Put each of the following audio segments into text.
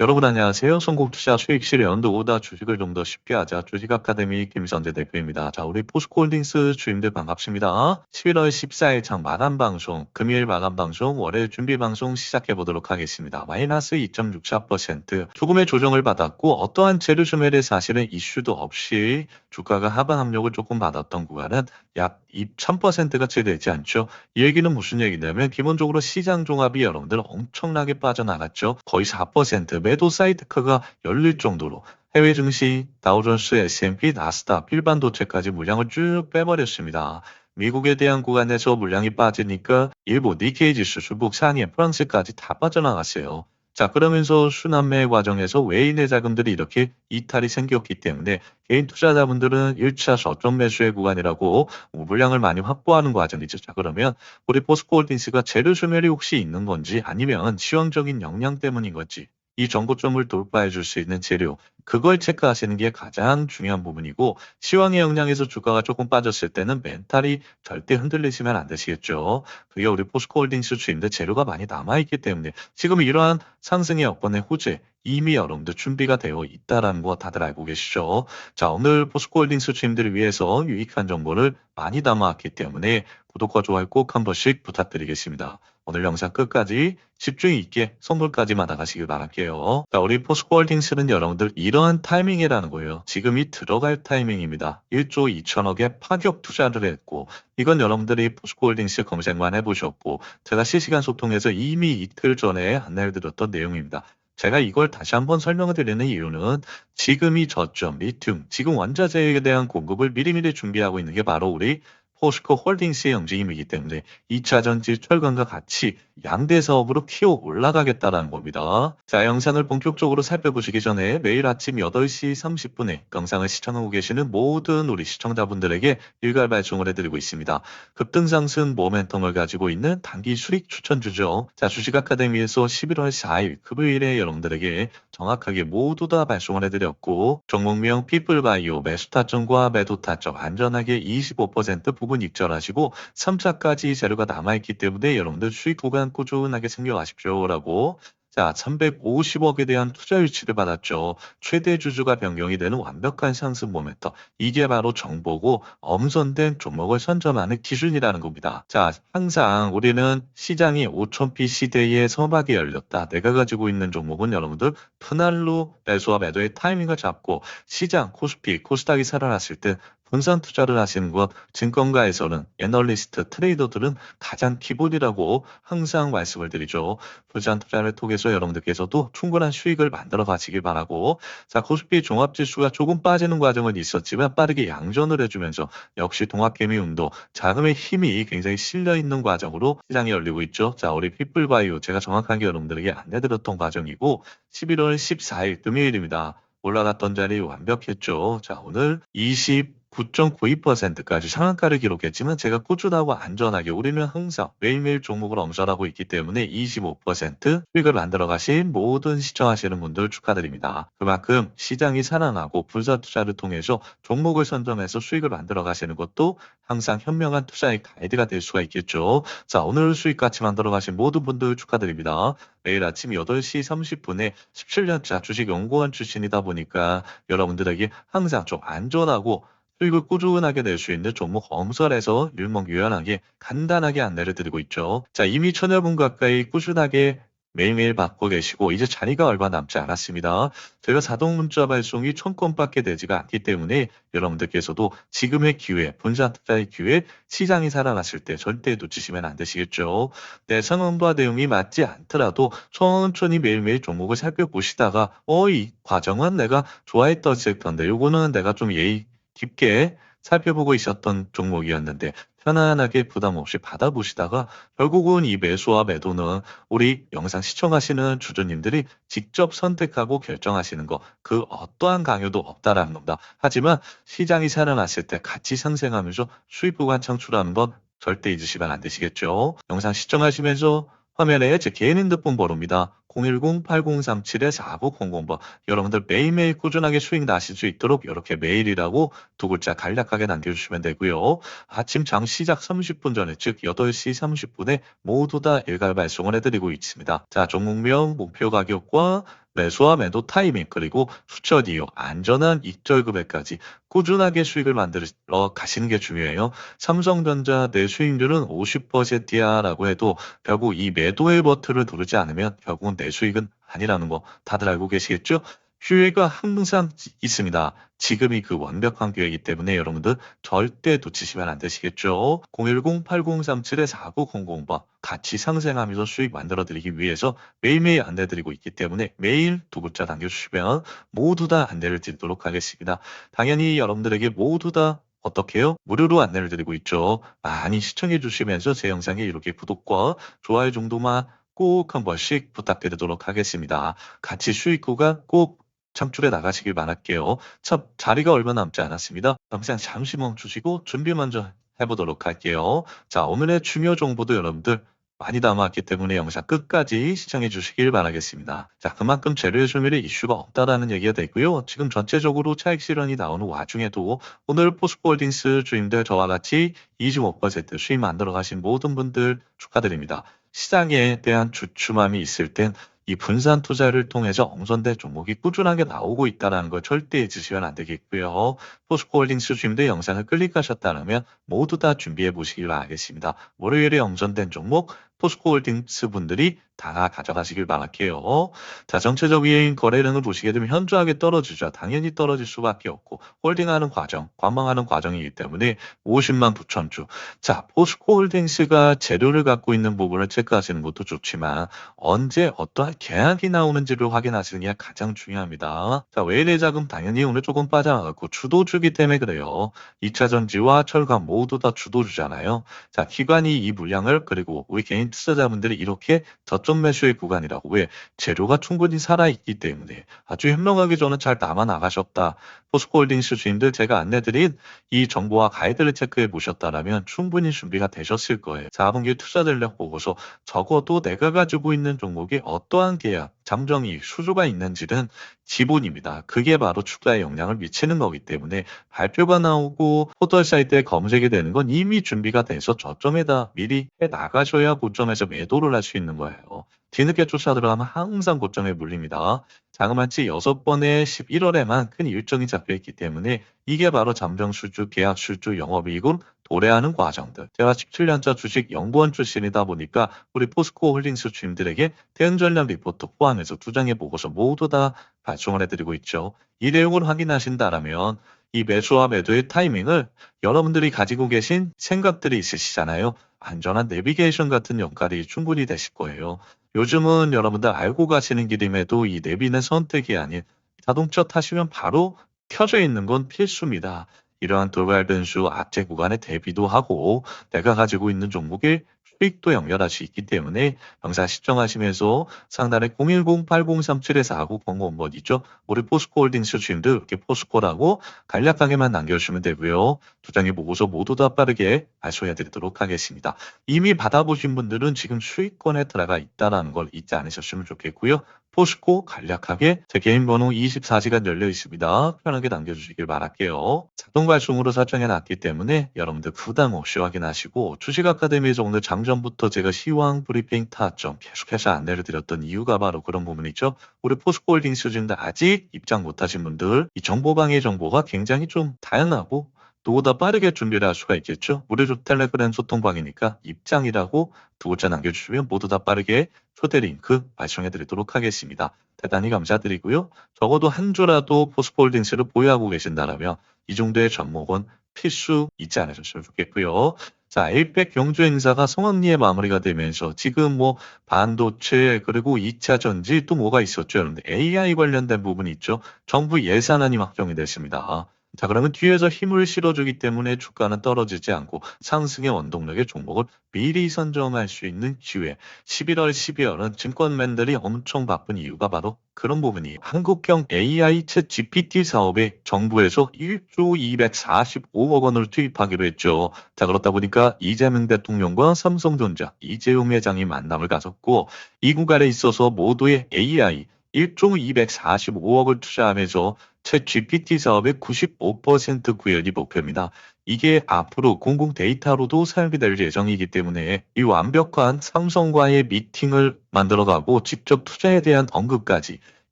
여러분 안녕하세요. 송국투자 수익실 연도보다 주식을 좀 더 쉽게 하자 주식 아카데미 김선재 대표입니다. 자, 우리 포스코홀딩스 주임들 반갑습니다. 11월 14일 장 마감 방송, 금요일 마감 방송, 월요일 준비 방송 시작해 보도록 하겠습니다. 마이너스 2.64% 조금의 조정을 받았고 어떠한 재료 주매를 사실은 이슈도 없이 주가가 하방 압력을 조금 받았던 구간은 약 2,000%가 채 되지 않죠. 이 얘기는 무슨 얘기냐면 기본적으로 시장 종합이 여러분들 엄청나게 빠져나갔죠. 거의 4% 매도 사이드카가 열릴 정도로 해외 증시, 다우존스, S&P, 나스닥, 필반도체까지 물량을 쭉 빼버렸습니다. 미국에 대한 구간에서 물량이 빠지니까 일부 니케이 지수, 중국, 상해, 프랑스까지 다 빠져나갔어요. 자, 그러면서 순환매 과정에서 외인의 자금들이 이렇게 이탈이 생겼기 때문에 개인 투자자분들은 1차 저점 매수의 구간이라고 물량을 많이 확보하는 과정이죠. 자, 그러면 우리 포스코홀딩스가 재료 소멸이 혹시 있는 건지 아니면 시황적인 역량 때문인 건지 이 정고점을 돌파해 줄 수 있는 재료 그걸 체크하시는 게 가장 중요한 부분이고 시황의 영향에서 주가가 조금 빠졌을 때는 멘탈이 절대 흔들리시면 안 되시겠죠. 그게 우리 포스코홀딩스 주임들 재료가 많이 남아있기 때문에 지금 이러한 상승의 여건의 호재 이미 여러분들 준비가 되어 있다라는 거 다들 알고 계시죠. 자 오늘 포스코홀딩스 주임들을 위해서 유익한 정보를 많이 담아왔기 때문에 구독과 좋아요 꼭 한 번씩 부탁드리겠습니다. 오늘 영상 끝까지 집중 있게 선물까지 받아가시길 바랄게요. 자, 우리 포스코홀딩스는 여러분들 이러한 타이밍이라는 거예요. 지금이 들어갈 타이밍입니다. 1조 2천억의 파격 투자를 했고 이건 여러분들이 포스코홀딩스 검색만 해보셨고 제가 실시간 소통에서 이미 이틀 전에 안내를 드렸던 내용입니다. 제가 이걸 다시 한번 설명을 드리는 이유는 지금이 저점, 리튬, 지금 원자재에 대한 공급을 미리미리 준비하고 있는 게 바로 우리 포스코 홀딩스의 움직임이기 때문에 2차 전지 철강과 같이 양대 사업으로 키워 올라가겠다는 겁니다. 자, 영상을 본격적으로 살펴보시기 전에 매일 아침 8시 30분에 영상을 시청하고 계시는 모든 우리 시청자분들에게 일괄 발송을 해드리고 있습니다. 급등상승 모멘텀을 가지고 있는 단기 수익 추천주죠. 자, 주식 아카데미에서 11월 4일 금요일에 여러분들에게 정확하게 모두 다 발송을 해드렸고 종목명 피플바이오 매수 타점과 매도 타점 안전하게 25% 부분 익절하시고 3차까지 재료가 남아있기 때문에 여러분들 수익 구간 꾸준하게 챙겨가십시오라고 자, 350억에 대한 투자 유치를 받았죠. 최대 주주가 변경이 되는 완벽한 상승 모멘터. 이게 바로 정보고 엄선된 종목을 선점하는 기준이라는 겁니다. 자, 항상 우리는 시장이 5,000피 시대에 서막이 열렸다. 내가 가지고 있는 종목은 여러분들 분할로 매수와 매도의 타이밍을 잡고 시장, 코스피, 코스닥이 살아났을 때 분산 투자를 하시는 것 증권가에서는 애널리스트, 트레이더들은 가장 기본이라고 항상 말씀을 드리죠. 분산 투자를 통해서 여러분들께서도 충분한 수익을 만들어 가시길 바라고 자 코스피 종합지수가 조금 빠지는 과정은 있었지만 빠르게 양전을 해주면서 역시 동학개미 운동 자금의 힘이 굉장히 실려 있는 과정으로 시장이 열리고 있죠. 자 우리 피플바이오 제가 정확하게 여러분들에게 안내드렸던 과정이고 11월 14일 금요일입니다. 올라갔던 자리 완벽했죠. 자 오늘 20 9.92%까지 상한가를 기록했지만 제가 꾸준하고 안전하게 우리는 항상 매일매일 종목을 엄선하고 있기 때문에 25% 수익을 만들어 가신 모든 시청하시는 분들 축하드립니다. 그만큼 시장이 살아나고 분산 투자를 통해서 종목을 선점해서 수익을 만들어 가시는 것도 항상 현명한 투자의 가이드가 될 수가 있겠죠. 자, 오늘 수익 같이 만들어 가신 모든 분들 축하드립니다. 매일 아침 8시 30분에 17년차 주식 연구원 출신이다 보니까 여러분들에게 항상 좀 안전하고 수익을 꾸준하게 낼 수 있는 종목 엄선해서 일목요연하게 간단하게 안내를 드리고 있죠. 자, 이미 천여 분 가까이 꾸준하게 매일매일 받고 계시고 이제 자리가 얼마 남지 않았습니다. 저희가 자동 문자 발송이 천 건밖에 되지가 않기 때문에 여러분들께서도 지금의 기회, 분산 투자의 기회, 시장이 살아났을 때 절대 놓치시면 안 되시겠죠. 네, 상황과 내용이 맞지 않더라도 천천히 매일매일 종목을 살펴보시다가 어, 이 과정은 내가 좋아했던 섹터인데 요거는 내가 좀 예의 깊게 살펴보고 있었던 종목이었는데 편안하게 부담 없이 받아보시다가 결국은 이 매수와 매도는 우리 영상 시청하시는 주주님들이 직접 선택하고 결정하시는 거 그 어떠한 강요도 없다라는 겁니다. 하지만 시장이 살아났을 때 같이 상생하면서 수익 구간 창출하는 건 절대 잊으시면 안 되시겠죠. 영상 시청하시면서 화면에 제 개인 핸드폰 번호입니다. 010-8037-4900번. 여러분들 매일매일 꾸준하게 수익 나실 수 있도록 이렇게 메일이라고 두 글자 간략하게 남겨주시면 되고요. 아침 장 시작 30분 전에 즉 8시 30분에 모두 다 일괄 발송을 해드리고 있습니다. 자 종목명, 목표 가격과 매수와 매도 타이밍 그리고 수철 이후 안전한 익절 금액까지 꾸준하게 수익을 만들어 가시는 게 중요해요. 삼성전자 내 수익률은 50%이야라고 해도 결국 이 매도의 버튼을 누르지 않으면 결국은 내 수익은 아니라는 거 다들 알고 계시겠죠? 기회가 항상 있습니다. 지금이 그 완벽한 기회이기 때문에 여러분들 절대 놓치시면 안 되시겠죠. 010-8037-4900번 같이 상생하면서 수익 만들어 드리기 위해서 매일매일 안내 드리고 있기 때문에 매일 두 글자 남겨주시면 모두 다 안내를 드리도록 하겠습니다. 당연히 여러분들에게 모두 다 어떻게요? 무료로 안내를 드리고 있죠. 많이 시청해 주시면서 제 영상에 이렇게 구독과 좋아요 정도만 꼭 한 번씩 부탁드리도록 하겠습니다. 같이 수익 구간 꼭 창출해 나가시길 바랄게요. 참 자리가 얼마 남지 않았습니다. 영상 잠시 멈추시고 준비 먼저 해보도록 할게요. 자 오늘의 중요 정보도 여러분들 많이 담아왔기 때문에 영상 끝까지 시청해 주시길 바라겠습니다. 자 그만큼 재료의 조밀에 이슈가 없다라는 얘기가 되고요. 지금 전체적으로 차익 실현이 나오는 와중에도 오늘 포스코홀딩스 주임들 저와 같이 25% 수익 만들어 가신 모든 분들 축하드립니다. 시장에 대한 주춤함이 있을 땐 이 분산 투자를 통해서 엉선된 종목이 꾸준하게 나오고 있다는 걸 절대 잊으시면 안 되겠고요. 포스코홀딩스 주임들 영상을 클릭하셨다면 모두 다 준비해 보시길 바라겠습니다. 월요일에 엉선된 종목 포스코홀딩스 분들이 다 가져가시길 바랄게요. 자, 전체적인 거래량을 보시게 되면 현저하게 떨어지죠. 당연히 떨어질 수밖에 없고 홀딩하는 과정, 관망하는 과정이기 때문에 50만 9천 주. 자, 포스코홀딩스가 재료를 갖고 있는 부분을 체크하시는 것도 좋지만 언제 어떠한 계약이 나오는지를 확인하시는 게 가장 중요합니다. 자, 외래 자금 당연히 오늘 조금 빠져나갔고 주도주기 때문에 그래요. 2차 전지와 철강 모두 다 주도주잖아요. 자, 기관이 이 물량을 그리고 우리 개인 투자자분들이 이렇게 저점 매수의 구간이라고 왜 재료가 충분히 살아있기 때문에 아주 현명하게 저는 잘 남아 나가셨다. 포스코홀딩스 주인들 제가 안내드린 이 정보와 가이드를 체크해 보셨다라면 충분히 준비가 되셨을 거예요. 4분기 투자 전략 보고서 적어도 내가 가지고 있는 종목이 어떠한 계약, 잠정이 수주가 있는지는 기본입니다. 그게 바로 주가에 영향을 미치는 거기 때문에 발표가 나오고 포털 사이트에 검색이 되는 건 이미 준비가 돼서 저점에다 미리 해 나가셔야 고점에서 매도를 할 수 있는 거예요. 뒤늦게 쫓아 들어가면 항상 고점에 물립니다. 자그마치 6번의 11월에만 큰 일정이 잡혀있기 때문에 이게 바로 잠정 수주, 계약 수주, 영업이익은 도래하는 과정들. 제가 17년차 주식 연구원 출신이다 보니까 우리 포스코 홀딩스 주임들에게 대응 전략 리포트 포함해서 두 장의 보고서 모두 다 발송을 해드리고 있죠. 이 내용을 확인하신다라면 이 매수와 매도의 타이밍을 여러분들이 가지고 계신 생각들이 있으시잖아요. 안전한 내비게이션 같은 역할이 충분히 되실 거예요. 요즘은 여러분들 알고 가시는 길임에도 이 내비는 선택이 아닌 자동차 타시면 바로 켜져 있는 건 필수입니다. 이러한 돌발 변수 악재 구간에 대비도 하고 내가 가지고 있는 종목의 수익도 연결할 수 있기 때문에 영상 시청하시면서 상단에 010-8037-4900번 있죠. 우리 포스코홀딩스 주임들 이렇게 포스코라고 간략하게만 남겨주시면 되고요. 두 장의 보고서 모두 다 빠르게 발송해 드리도록 하겠습니다. 이미 받아보신 분들은 지금 수익권에 들어가 있다는 걸 잊지 않으셨으면 좋겠고요. 포스코 간략하게 제 개인 번호 24시간 열려 있습니다. 편하게 남겨주시길 바랄게요. 자동 발송으로 설정해 놨기 때문에 여러분들 부담 없이 확인하시고 주식 아카데미에서 오늘 장전부터 제가 시황 브리핑 타점 계속해서 안내를 드렸던 이유가 바로 그런 부분이죠. 우리 포스코홀딩스 중에 아직 입장 못하신 분들 이 정보방의 정보가 굉장히 좀 다양하고 또보다 빠르게 준비를 할 수가 있겠죠. 무료조 텔레그램 소통방이니까 입장이라고 두 글자 남겨주시면 모두 다 빠르게 초대 링크 발송해 드리도록 하겠습니다. 대단히 감사드리고요. 적어도 한 주라도 포스코홀딩스를 보유하고 계신다라면 이 정도의 접목은 필수 잊지 않으셨으면 좋겠고요. 자, 에이펙 경주 행사가 성황리에 마무리가 되면서 지금 뭐 반도체 그리고 2차 전지 또 뭐가 있었죠, 여러분들. AI 관련된 부분이 있죠. 정부 예산안이 확정이 됐습니다. 자, 그러면 뒤에서 힘을 실어주기 때문에 주가는 떨어지지 않고 상승의 원동력의 종목을 미리 선점할 수 있는 기회. 11월, 12월은 증권맨들이 엄청 바쁜 이유가 바로 그런 부분이 한국형 AI 챗 GPT 사업에 정부에서 1조 245억 원을 투입하기로 했죠. 자, 그렇다 보니까 이재명 대통령과 삼성전자 이재용 회장이 만남을 가졌고 이 구간에 있어서 모두의 AI 1조 245억을 투자하면서 챗 GPT 사업의 95% 구현이 목표입니다. 이게 앞으로 공공 데이터로도 사용이 될 예정이기 때문에 이 완벽한 삼성과의 미팅을 만들어가고 직접 투자에 대한 언급까지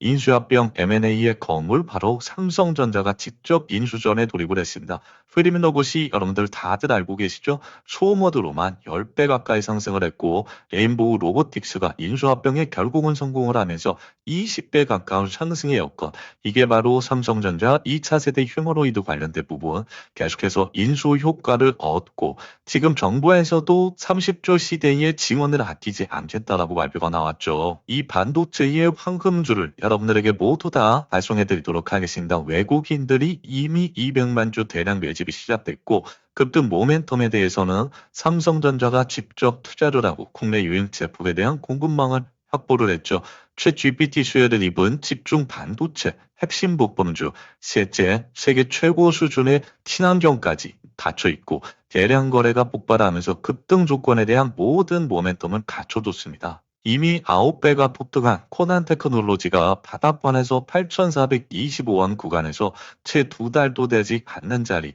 인수합병 M&A의 거물 바로 삼성전자가 직접 인수 전에 돌입을 했습니다. 프리미너 곳이 여러분들 다들 알고 계시죠? 소모드로만 10배 가까이 상승을 했고 레인보우 로보틱스가 인수합병에 결국은 성공을 하면서 20배 가까운 상승의 여건 이게 바로 삼성전자 2차 세대 휴머노이드 관련된 부분 계속해서 인수 효과를 얻고 지금 정부에서도 30조 시대에 지원을 아끼지 않겠다라고 발표가 나왔죠. 이 반도체의 황금줄을 여러분들에게 모두 다 발송해 드리도록 하겠습니다. 외국인들이 이미 200만 주 대량 매 집이 시작됐고 급등 모멘텀에 대해서는 삼성전자가 직접 투자를 하고 국내 유행 제품에 대한 공급망을 확보를 했죠. 최 GPT 수혜를 입은 집중 반도체 핵심 부품주 실제 세계 최고 수준의 친환경까지 닫혀 있고 대량 거래가 폭발하면서 급등 조건에 대한 모든 모멘텀을 갖춰줬습니다. 이미 9배가 폭등한 코난 테크놀로지가 바닥권에서 8,425원 구간에서 채 두 달도 되지 않는 자리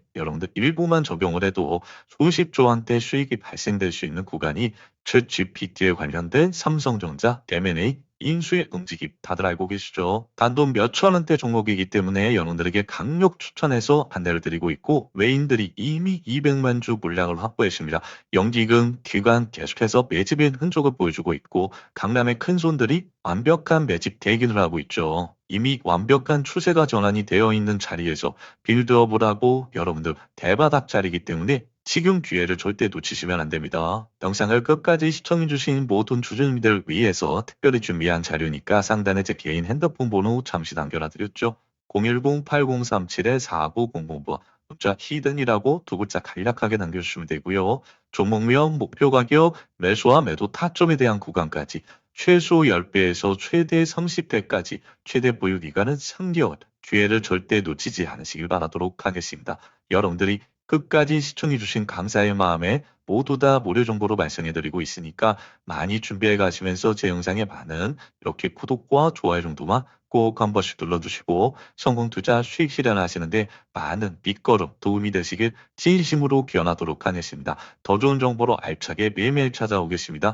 여러분들 일부만 적용을 해도 수십조 원대 수익이 발생될 수 있는 구간이 챗 GPT에 관련된 삼성전자 M&A 인수의 움직임 다들 알고 계시죠? 단돈 몇천 원대 종목이기 때문에 여러분들에게 강력 추천해서 안내를 드리고 있고 외인들이 이미 200만 주 물량을 확보했습니다. 영기금, 기관 계속해서 매집의 흔적을 보여주고 있고 강남의 큰 손들이 완벽한 매집 대기를 하고 있죠. 이미 완벽한 추세가 전환이 되어 있는 자리에서 빌드업을 하고 여러분들 대바닥 자리이기 때문에 지금 기회를 절대 놓치시면 안 됩니다. 영상을 끝까지 시청해주신 모든 주주님들 위해서 특별히 준비한 자료니까 상단에 제 개인 핸드폰 번호 잠시 남겨놔드렸죠. 010-8037-4900번 문자 히든이라고 두 글자 간략하게 남겨주시면 되고요. 종목명, 목표 가격, 매수와 매도 타점에 대한 구간까지 최소 10배에서 최대 30배까지 최대 보유 기간은 3개월. 기회를 절대 놓치지 않으시길 바라도록 하겠습니다. 여러분들이 끝까지 시청해주신 감사의 마음에 모두 다 무료 정보로 발송해드리고 있으니까 많이 준비해 가시면서 제 영상에 많은 이렇게 구독과 좋아요 정도만 꼭 한 번씩 눌러주시고 성공 투자 수익 실현하시는데 많은 밑거름 도움이 되시길 진심으로 기원하도록 하겠습니다. 더 좋은 정보로 알차게 매일매일 찾아오겠습니다.